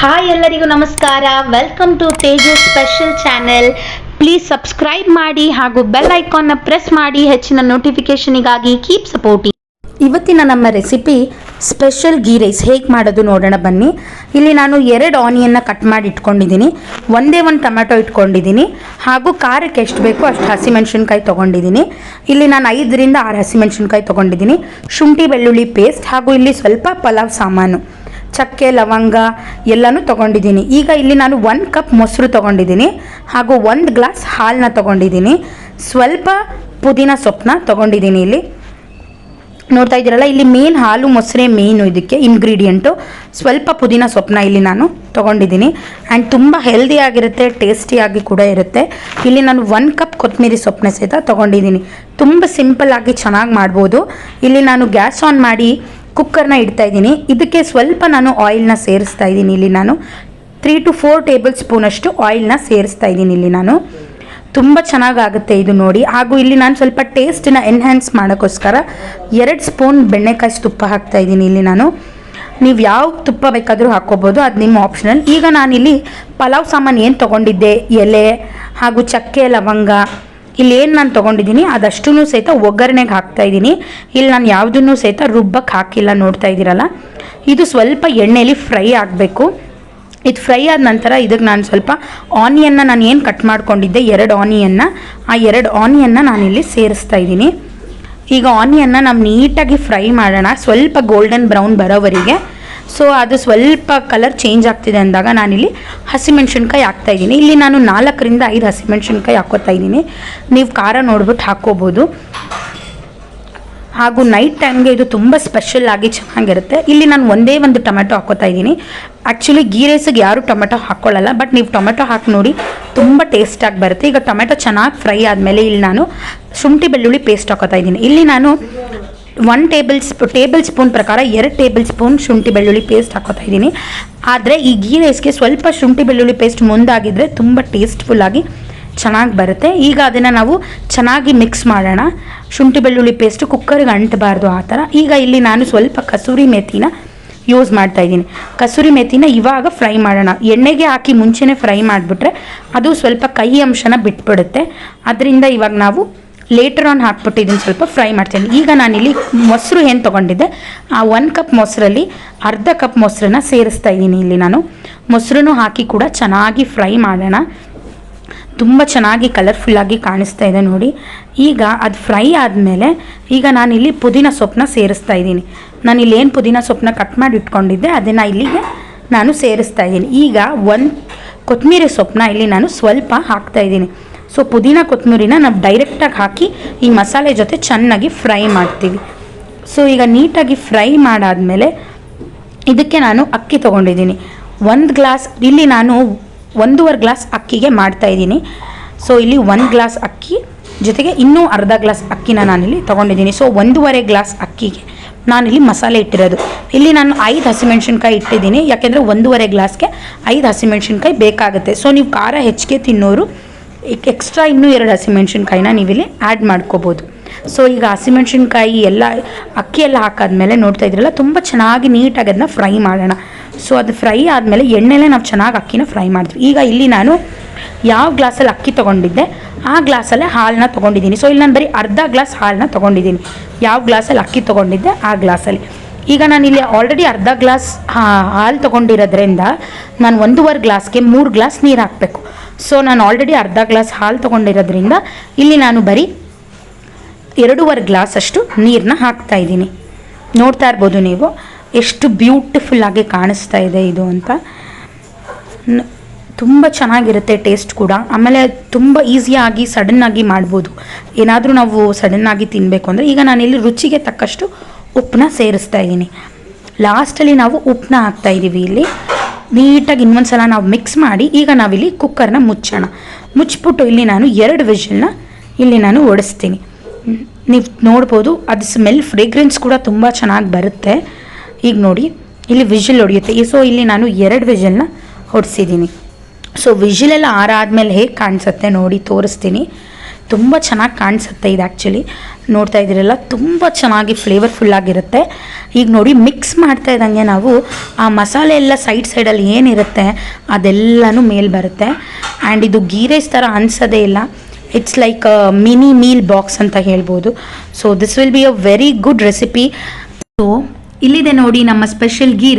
Hi ಎಲ್ಲರಿಗೂ ನಮಸ್ಕಾರ. Welcome to Teju special channel please subscribe ಮಾಡಿ ಹಾಗೂ ಬೆಲ್ ಐಕಾನ್ನ ಪ್ರೆಸ್ ಮಾಡಿ. ಹೆಚ್ಚಿನ ನೋಟಿಫಿಕೇಷನಿಗಾಗಿ ಕೀಪ್ ಸಪೋರ್ಟಿಂಗ್ ಇವತ್ತಿನ ನಮ್ಮ ರೆಸಿಪಿ ಸ್ಪೆಷಲ್ ಗೀ ರೈಸ್ ಹೇಗೆ ಮಾಡೋದು ನೋಡೋಣ ಬನ್ನಿ. ಇಲ್ಲಿ ನಾನು ಎರಡು ಆನಿಯನ್ನ ಕಟ್ ಮಾಡಿ ಇಟ್ಕೊಂಡಿದ್ದೀನಿ. ಒಂದೇ ಒಂದು ಟೊಮೆಟೊ ಇಟ್ಕೊಂಡಿದ್ದೀನಿ. ಹಾಗೂ ಖಾರಕ್ಕೆ ಎಷ್ಟು ಬೇಕೋ ಅಷ್ಟು ಹಸಿಮೆಣ್ಸಿನ್ಕಾಯಿ ತೊಗೊಂಡಿದ್ದೀನಿ. ಇಲ್ಲಿ ನಾನು ಐದರಿಂದ ಆರು ಹಸಿಮೆಣ್ಸಿನ್ಕಾಯಿ ತೊಗೊಂಡಿದ್ದೀನಿ. ಶುಂಠಿ, ಬೆಳ್ಳುಳ್ಳಿ ಪೇಸ್ಟ್ ಹಾಗೂ ಇಲ್ಲಿ ಸ್ವಲ್ಪ ಪಲಾವ್ ಸಾಮಾನು. ಚಕ್ಕೆ, ಲವಂಗ ಎಲ್ಲನೂ ತೊಗೊಂಡಿದ್ದೀನಿ. ಈಗ ಇಲ್ಲಿ ನಾನು ಒಂದು ಕಪ್ ಮೊಸರು ತೊಗೊಂಡಿದ್ದೀನಿ. ಹಾಗೂ ಒಂದು ಗ್ಲಾಸ್ ಹಾಲನ್ನ ತೊಗೊಂಡಿದ್ದೀನಿ. ಸ್ವಲ್ಪ ಪುದೀನ ಸೊಪ್ಪನ್ನ ತೊಗೊಂಡಿದ್ದೀನಿ ಇಲ್ಲಿ. ನೋಡ್ತಾ ಇದ್ದೀರಲ್ಲ, ಇಲ್ಲಿ ಮೇನ್ ಹಾಲು, ಮೊಸರೆ ಮೇನು ಇದಕ್ಕೆ ಇಂಗ್ರೀಡಿಯೆಂಟು ಸ್ವಲ್ಪ ಪುದೀನ ಸೊಪ್ಪನ್ನ ಇಲ್ಲಿ ನಾನು ತೊಗೊಂಡಿದ್ದೀನಿ. ಆ್ಯಂಡ್ ತುಂಬ ಹೆಲ್ದಿ ಆಗಿರುತ್ತೆ ಟೇಸ್ಟಿಯಾಗಿ ಕೂಡ ಇರುತ್ತೆ. ಇಲ್ಲಿ ನಾನು ಒನ್ ಕಪ್ ಕೊತ್ತಂಬರಿ ಸೊಪ್ಪನ್ನ ಸಹಿತ ತೊಗೊಂಡಿದ್ದೀನಿ. ತುಂಬ ಸಿಂಪಲ್ ಆಗಿ ಚೆನ್ನಾಗಿ ಮಾಡ್ಬೋದು. ಇಲ್ಲಿ ನಾನು ಗ್ಯಾಸ್ ಆನ್ ಮಾಡಿ ಕುಕ್ಕರ್ನ ಇಡ್ತಾ ಇದ್ದೀನಿ. ಇದಕ್ಕೆ ಸ್ವಲ್ಪ ನಾನು ಆಯಿಲ್ನ ಸೇರಿಸ್ತಾ ಇದ್ದೀನಿ ಇಲ್ಲಿ ನಾನು. ತ್ರೀ ಟು ಫೋರ್ ಟೇಬಲ್ ಸ್ಪೂನಷ್ಟು ಆಯಿಲ್ನ ಸೇರಿಸ್ತಾ ಇದ್ದೀನಿ ಇಲ್ಲಿ ನಾನು. ತುಂಬ ಚೆನ್ನಾಗಾಗುತ್ತೆ ಇದು ನೋಡಿ. ಹಾಗೂ ಇಲ್ಲಿ ನಾನು ಸ್ವಲ್ಪ ಟೇಸ್ಟನ್ನ ಎನ್ಹ್ಯಾನ್ಸ್ ಮಾಡೋಕ್ಕೋಸ್ಕರ ಎರಡು ಸ್ಪೂನ್ ಬೆಣ್ಣೆಕಾಯಿ ತುಪ್ಪ ಹಾಕ್ತಾ ಇದ್ದೀನಿ ಇಲ್ಲಿ ನಾನು. ನೀವು ಯಾವ ತುಪ್ಪ ಬೇಕಾದರೂ ಹಾಕ್ಕೋಬೋದು, ಅದು ನಿಮ್ಮ ಆಪ್ಷನಲ್ ಈಗ ನಾನಿಲ್ಲಿ ಪಲಾವ್ ಸಾಮಾನು ಏನು ತೊಗೊಂಡಿದ್ದೆ? ಎಲೆ ಹಾಗೂ ಚಕ್ಕೆ, ಲವಂಗ ಇಲ್ಲಿ ಏನು ನಾನು ತೊಗೊಂಡಿದ್ದೀನಿ ಅದಷ್ಟೂ ಸಹಿತ ಒಗ್ಗರಣೆಗೆ ಹಾಕ್ತಾ ಇದ್ದೀನಿ. ಇಲ್ಲಿ ನಾನು ಯಾವುದನ್ನು ಸಹಿತ ರುಬ್ಬಕ್ಕೆ ಹಾಕಿಲ್ಲ ನೋಡ್ತಾ ಇದ್ದೀರಲ್ಲ. ಇದು ಸ್ವಲ್ಪ ಎಣ್ಣೆಯಲ್ಲಿ ಫ್ರೈ ಆಗಬೇಕು. ಇದು ಫ್ರೈ ಆದ ನಂತರ ಇದಕ್ಕೆ ನಾನು ಸ್ವಲ್ಪ ಆನಿಯನ್ನ ನಾನು ಏನು ಕಟ್ ಮಾಡ್ಕೊಂಡಿದ್ದೆ, ಎರಡು ಆನಿಯನ್ನ. ಆ ಎರಡು ಆನಿಯನ್ನ ನಾನಿಲ್ಲಿ ಸೇರಿಸ್ತಾ ಇದ್ದೀನಿ. ಈಗ ಆನಿಯನ್ನ ನಾವು ನೀಟಾಗಿ ಫ್ರೈ ಮಾಡೋಣ. ಸ್ವಲ್ಪ ಗೋಲ್ಡನ್ ಬ್ರೌನ್ ಬರೋವರೆಗೆ. ಸೊ ಅದು ಸ್ವಲ್ಪ ಕಲರ್ ಚೇಂಜ್ ಆಗ್ತಿದೆ ಅಂದಾಗ ನಾನಿಲ್ಲಿ ಹಸಿಮೆಣ್ಸಿನ್ಕಾಯಿ ಹಾಕ್ತಾ ಇದ್ದೀನಿ. ಇಲ್ಲಿ ನಾನು ನಾಲ್ಕರಿಂದ ಐದು ಹಸಿಮೆಣ್ಸಿನ್ಕಾಯಿ ಹಾಕೋತಾ ಇದ್ದೀನಿ. ನೀವು ಖಾರ ನೋಡ್ಬಿಟ್ಟು ಹಾಕ್ಕೋಬೋದು. ಹಾಗೂ ನೈಟ್ ಟೈಮ್ಗೆ ಇದು ತುಂಬ ಸ್ಪೆಷಲ್ ಆಗಿ ಚೆನ್ನಾಗಿರುತ್ತೆ. ಇಲ್ಲಿ ನಾನು ಒಂದೇ ಒಂದು ಟೊಮೆಟೊ ಹಾಕೋತಾ ಇದ್ದೀನಿ. ಆ್ಯಕ್ಚುಲಿ ಗೀ ರೈಸಿಗೆ ಯಾರು ಟೊಮೆಟೊ ಹಾಕ್ಕೊಳ್ಳಲ್ಲ ಬಟ್ ನೀವು ಟೊಮೆಟೊ ಹಾಕಿ ನೋಡಿ ತುಂಬ ಟೇಸ್ಟಾಗಿ ಬರುತ್ತೆ. ಈಗ ಟೊಮೆಟೊ ಚೆನ್ನಾಗಿ ಫ್ರೈ ಆದಮೇಲೆ ಇಲ್ಲಿ ನಾನು ಶುಂಠಿ ಬೆಳ್ಳುಳ್ಳಿ ಪೇಸ್ಟ್ ಹಾಕೋತಾ ಇದ್ದೀನಿ. ಇಲ್ಲಿ ನಾನು ಒನ್ ಟೇಬಲ್ ಸ್ಪೂ ಟೇಬಲ್ ಸ್ಪೂನ್ ಪ್ರಕಾರ ಎರಡು ಟೇಬಲ್ ಸ್ಪೂನ್ ಶುಂಠಿ ಬೆಳ್ಳುಳ್ಳಿ ಪೇಸ್ಟ್ ಹಾಕೋತಾ ಇದ್ದೀನಿ. ಆದರೆ ಈ ಗೀ ರೈಸ್ಗೆ ಸ್ವಲ್ಪ ಶುಂಠಿ ಬೆಳ್ಳುಳ್ಳಿ ಪೇಸ್ಟ್ ಮುಂದಾಗಿದ್ದರೆ ತುಂಬ ಟೇಸ್ಟ್ಫುಲ್ಲಾಗಿ ಚೆನ್ನಾಗಿ ಬರುತ್ತೆ. ಈಗ ಅದನ್ನು ನಾವು ಚೆನ್ನಾಗಿ ಮಿಕ್ಸ್ ಮಾಡೋಣ. ಶುಂಠಿ ಬೆಳ್ಳುಳ್ಳಿ ಪೇಸ್ಟು ಕುಕ್ಕರ್ಗೆ ಅಂಟಬಾರ್ದು ಆ ಥರ. ಈಗ ಇಲ್ಲಿ ನಾನು ಸ್ವಲ್ಪ ಕಸೂರಿ ಮೆಥಿನ ಯೂಸ್ ಮಾಡ್ತಾ ಇದ್ದೀನಿ. ಕಸೂರಿ ಮೆಥಿನ ಇವಾಗ ಫ್ರೈ ಮಾಡೋಣ. ಎಣ್ಣೆಗೆ ಹಾಕಿ ಮುಂಚೆನೇ ಫ್ರೈ ಮಾಡಿಬಿಟ್ರೆ ಅದು ಸ್ವಲ್ಪ ಕಹಿ ಅಂಶನ ಬಿಟ್ಬಿಡುತ್ತೆ. ಅದರಿಂದ ಇವಾಗ ನಾವು ಲೇಟರ್ ಆನ್ ಹಾಕ್ಬಿಟ್ಟು ಇದನ್ನು ಸ್ವಲ್ಪ ಫ್ರೈ ಮಾಡ್ತೀನಿ. ಈಗ ನಾನಿಲ್ಲಿ ಮೊಸರು ಏನು ತೊಗೊಂಡಿದ್ದೆ? ಆ ಒನ್ ಕಪ್ ಮೊಸರಲ್ಲಿ ಅರ್ಧ ಕಪ್ ಮೊಸರನ್ನ ಸೇರಿಸ್ತಾ ಇದ್ದೀನಿ ಇಲ್ಲಿ ನಾನು. ಮೊಸರನ್ನು ಹಾಕಿ ಕೂಡ ಚೆನ್ನಾಗಿ ಫ್ರೈ ಮಾಡೋಣ. ತುಂಬ ಚೆನ್ನಾಗಿ ಕಲರ್ಫುಲ್ಲಾಗಿ ಕಾಣಿಸ್ತಾ ಇದೆ ನೋಡಿ. ಈಗ ಅದು ಫ್ರೈ ಆದಮೇಲೆ ಈಗ ನಾನಿಲ್ಲಿ ಪುದೀನ ಸೊಪ್ಪನ್ನ ಸೇರಿಸ್ತಾ ಇದ್ದೀನಿ. ನಾನು ಇಲ್ಲಿ ಏನು ಪುದೀನ ಸೊಪ್ಪನ್ನ ಕಟ್ ಮಾಡಿ ಇಟ್ಕೊಂಡಿದ್ದೆ, ಅದನ್ನು ಇಲ್ಲಿಗೆ ನಾನು ಸೇರಿಸ್ತಾ ಇದ್ದೀನಿ. ಈಗ ಒಂದು ಕೊತ್ತಂಬರಿ ಸೊಪ್ಪನ್ನ ಇಲ್ಲಿ ನಾನು ಸ್ವಲ್ಪ ಹಾಕ್ತಾ ಇದ್ದೀನಿ. ಸೊ ಪುದೀನ ಕೊತ್ತಂಬರಿನ ನಾವು ಡೈರೆಕ್ಟಾಗಿ ಹಾಕಿ ಈ ಮಸಾಲೆ ಜೊತೆ ಚೆನ್ನಾಗಿ ಫ್ರೈ ಮಾಡ್ತೀವಿ. ಸೊ ಈಗ ನೀಟಾಗಿ ಫ್ರೈ ಮಾಡಾದಮೇಲೆ ಇದಕ್ಕೆ ನಾನು ಅಕ್ಕಿ ತೊಗೊಂಡಿದ್ದೀನಿ. ಒಂದು ಗ್ಲಾಸ್ ಇಲ್ಲಿ ನಾನು ಒಂದೂವರೆ ಗ್ಲಾಸ್ ಅಕ್ಕಿಗೆ ಮಾಡ್ತಾ ಇದ್ದೀನಿ. ಸೊ ಇಲ್ಲಿ ಒಂದು ಗ್ಲಾಸ್ ಅಕ್ಕಿ, ಜೊತೆಗೆ ಇನ್ನೂ ಅರ್ಧ ಗ್ಲಾಸ್ ಅಕ್ಕಿನ ನಾನಿಲ್ಲಿ ತೊಗೊಂಡಿದ್ದೀನಿ. ಸೊ ಒಂದೂವರೆ ಗ್ಲಾಸ್ ಅಕ್ಕಿಗೆ ನಾನಿಲ್ಲಿ ಮಸಾಲೆ ಇಟ್ಟಿರೋದು. ಇಲ್ಲಿ ನಾನು ಐದು ಹಸಿಮೆಣ್ಸಿನ್ಕಾಯಿ ಇಟ್ಟಿದ್ದೀನಿ. ಯಾಕೆಂದರೆ ಒಂದೂವರೆ ಗ್ಲಾಸ್ಗೆ ಐದು ಹಸಿಮೆಣ್ಸಿನ್ಕಾಯಿ ಬೇಕಾಗುತ್ತೆ. ಸೊ ನೀವು ಖಾರ ಹೆಚ್ಚಿಗೆ ತಿನ್ನೋರು ಎಕ್ಸ್ಟ್ರಾ ಇನ್ನೂ ಎರಡು ಹಸಿಮೆಣ್ಸಿನ್ಕಾಯಿನ ನೀವಿಲ್ಲಿ ಆ್ಯಡ್ ಮಾಡ್ಕೋಬೋದು. ಸೊ ಈಗ ಹಸಿಮೆಣ್ಸಿನ್ಕಾಯಿ ಎಲ್ಲ, ಅಕ್ಕಿ ಎಲ್ಲ ಹಾಕಾದ್ಮೇಲೆ ನೋಡ್ತಾ ಇದ್ರಲ್ಲ, ತುಂಬ ಚೆನ್ನಾಗಿ ನೀಟಾಗಿ ಅದನ್ನ ಫ್ರೈ ಮಾಡೋಣ. ಸೊ ಅದು ಫ್ರೈ ಆದಮೇಲೆ ಎಣ್ಣೆಲೇ ನಾವು ಚೆನ್ನಾಗಿ ಅಕ್ಕಿನ ಫ್ರೈ ಮಾಡ್ತೀವಿ. ಈಗ ಇಲ್ಲಿ ನಾನು ಯಾವ ಗ್ಲಾಸಲ್ಲಿ ಅಕ್ಕಿ ತೊಗೊಂಡಿದ್ದೆ, ಆ ಗ್ಲಾಸಲ್ಲೇ ಹಾಲನ್ನ ತೊಗೊಂಡಿದ್ದೀನಿ. ಸೊ ಇಲ್ಲಿ ನಾನು ಬರೀ ಅರ್ಧ ಗ್ಲಾಸ್ ಹಾಲನ್ನ ತೊಗೊಂಡಿದ್ದೀನಿ. ಯಾವ ಗ್ಲಾಸಲ್ಲಿ ಅಕ್ಕಿ ತೊಗೊಂಡಿದ್ದೆ, ಆ ಗ್ಲಾಸಲ್ಲಿ. ಈಗ ನಾನು ಇಲ್ಲಿ ಆಲ್ರೆಡಿ ಅರ್ಧ ಗ್ಲಾಸ್ ಹಾಲು ತೊಗೊಂಡಿರೋದ್ರಿಂದ ನಾನು ಒಂದೂವರೆ ಗ್ಲಾಸ್ಗೆ ಮೂರು ಗ್ಲಾಸ್ ನೀರು ಹಾಕಬೇಕು. ಸೊ ನಾನು ಆಲ್ರೆಡಿ ಅರ್ಧ ಗ್ಲಾಸ್ ಹಾಲು ತೊಗೊಂಡಿರೋದ್ರಿಂದ ಇಲ್ಲಿ ನಾನು ಬರೀ ಎರಡೂವರೆ ಗ್ಲಾಸ್ ಅಷ್ಟು ನೀರನ್ನ ಹಾಕ್ತಾ ಇದ್ದೀನಿ. ನೋಡ್ತಾ ಇರ್ಬೋದು ನೀವು, ಎಷ್ಟು ಬ್ಯೂಟಿಫುಲ್ ಆಗಿ ಕಾಣಿಸ್ತಾ ಇದೆ ಇದು ಅಂತ. ತುಂಬ ಚೆನ್ನಾಗಿರುತ್ತೆ ಟೇಸ್ಟ್ ಕೂಡ. ಆಮೇಲೆ ತುಂಬ ಈಸಿಯಾಗಿ ಸಡನ್ನಾಗಿ ಮಾಡ್ಬೋದು. ಏನಾದರೂ ನಾವು ಸಡನ್ನಾಗಿ ತಿನ್ನಬೇಕು ಅಂದರೆ ಈಗ ನಾನಿಲ್ಲಿ ರುಚಿಗೆ ತಕ್ಕಷ್ಟು ಉಪ್ಪನ್ನ ಸೇರಿಸ್ತಾ ಇದ್ದೀನಿ. ಲಾಸ್ಟಲ್ಲಿ ನಾವು ಉಪ್ಪನ್ನ ಹಾಕ್ತಾ ಇದ್ದೀವಿ ಇಲ್ಲಿ. ನೀಟಾಗಿ ಇನ್ನೊಂದು ಸಲ ನಾವು ಮಿಕ್ಸ್ ಮಾಡಿ, ಈಗ ನಾವಿಲ್ಲಿ ಕುಕ್ಕರ್ನ ಮುಚ್ಚೋಣ. ಮುಚ್ಚಿಬಿಟ್ಟು ಇಲ್ಲಿ ನಾನು ಎರಡು ವಿಷಲ್ನ ಇಲ್ಲಿ ನಾನು ಓಡಿಸ್ತೀನಿ ನೀವು ನೋಡ್ಬೋದು, ಅದು ಸ್ಮೆಲ್ ಫ್ರೇಗ್ರೆನ್ಸ್ ಕೂಡ ತುಂಬ ಚೆನ್ನಾಗಿ ಬರುತ್ತೆ. ಈಗ ನೋಡಿ, ಇಲ್ಲಿ ವಿಜಿಲ್ ಹೊಡೆಯುತ್ತೆ ಸೊ ಇಲ್ಲಿ ನಾನು ಎರಡು ವಿಜಿಲ್ನ ಹೊಡಿಸಿದ್ದೀನಿ ಸೊ ವಿಜಿಲೆಲ್ಲ ಆರಾದ್ಮೇಲೆ ಹೇಗೆ ಕಾಣಿಸುತ್ತೆ ನೋಡಿ ತೋರಿಸ್ತೀನಿ. ತುಂಬ ಚೆನ್ನಾಗಿ ಕಾಣಿಸುತ್ತೆ ಇದು ಆ್ಯಕ್ಚುಲಿ ನೋಡ್ತಾ ಇದ್ದೀರಲ್ಲ, ತುಂಬ ಚೆನ್ನಾಗಿ ಫ್ಲೇವರ್ಫುಲ್ ಆಗಿರುತ್ತೆ. ಈಗ ನೋಡಿ ಮಿಕ್ಸ್ ಮಾಡ್ತಾ ಇದ್ದಂಗೆ ನಾವು ಆ ಮಸಾಲೆ ಎಲ್ಲ ಸೈಡ್ ಸೈಡಲ್ಲಿ ಏನಿರುತ್ತೆ, ಅದೆಲ್ಲನೂ ಮೇಲೆ ಬರುತ್ತೆ. ಆ್ಯಂಡ್ ಇದು ಗೀ ರೈಸ್ ಥರ ಅನಿಸೋದೇ ಇಲ್ಲ. It's like mini meal box ಅಂತ ಹೇಳ್ಬೋದು. So this will be a very good recipe so ಇಲ್ಲಿದೆ ನೋಡಿ ನಮ್ಮ ಸ್ಪೆಷಲ್ ಗೀ